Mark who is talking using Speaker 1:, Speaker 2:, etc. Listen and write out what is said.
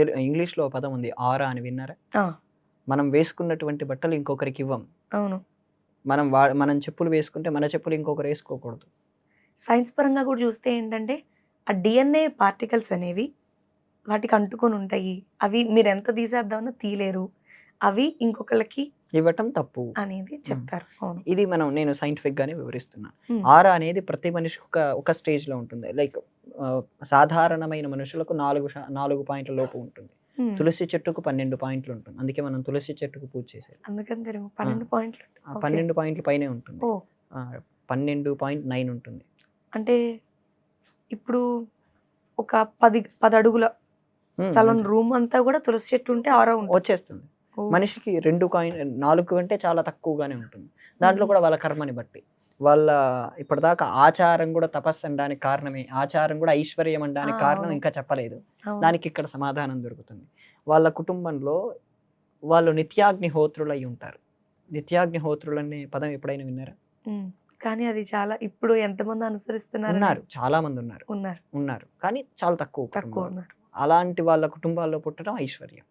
Speaker 1: తెలు ఇంగ్లీష్లో పదం ఉంది ఆరా అని విన్నారా? మనం వేసుకున్నటువంటి బట్టలు ఇంకొకరికి ఇవ్వం.
Speaker 2: అవును.
Speaker 1: మనం వా మనం చెప్పులు వేసుకుంటే మన చెప్పులు ఇంకొకరు వేసుకోకూడదు.
Speaker 2: సైన్స్ పరంగా కూడా చూస్తే ఏంటంటే ఆ డిఎన్ఏ పార్టికల్స్ అనేవి వాటికి అంటుకొని ఉంటాయి. అవి మీరు ఎంత తీసేద్దామన్నా తీలేరు అవి ఇంకొకళ్ళకి
Speaker 1: ఇవ్వటం తప్పు.
Speaker 2: అనేది చెప్తారు.
Speaker 1: ఇది మనం నేను scientific గానే వివరిస్తున్నాను. ఆరా అనేది ప్రతి మనిషికి ఒక ఒక stage లో ఉంటుంది. లైక్ సాధారణమైన మనుషులకు నాలుగు నాలుగు పాయింట్ల లోపు ఉంటుంది. తులసి చెట్టుకు పన్నెండు పాయింట్లు ఉంటుంది. అందుకే మనం తులసి చెట్టుకు పూజ చేసేది.
Speaker 2: పన్నెండు పాయింట్లు.
Speaker 1: పన్నెండు పాయింట్ల పైనే ఉంటుంది. పన్నెండు పాయింట్ నైన్ ఉంటుంది.
Speaker 2: అంటే ఇప్పుడు ఒక పది పది అడుగుల స్థలం. రూమ్ అంతా కూడా తులసి చెట్టు ఉంటే ఆరో
Speaker 1: వచ్చేస్తుంది. మనిషికి రెండు కాయిన్ నాలుగు కంటే చాలా తక్కువగానే ఉంటుంది. దాంట్లో. కూడా వాళ్ళ కర్మని బట్టి. వాళ్ళ ఇప్పటిదాకా ఆచారం కూడా తపస్సు అనడానికి కారణమే. ఆచారం కూడా ఐశ్వర్యం అనడానికి కారణం. ఇంకా చెప్పలేదు. దానికి ఇక్కడ సమాధానం దొరుకుతుంది. వాళ్ళ కుటుంబంలో వాళ్ళు నిత్యాగ్నిహోత్రులు అయి ఉంటారు. నిత్యాగ్నిహోత్రులు అనే పదం ఎప్పుడైనా విన్నారా?
Speaker 2: కానీ అది చాలా ఇప్పుడు ఎంతమంది అనుసరిస్తున్నారు
Speaker 1: ఉన్నారు. చాలా మంది ఉన్నారు.
Speaker 2: ఉన్నారు.
Speaker 1: ఉన్నారు. కానీ చాలా తక్కువ
Speaker 2: తక్కువ ఉన్నారు.
Speaker 1: అలాంటి వాళ్ళ కుటుంబాల్లో పుట్టడం ఐశ్వర్యం.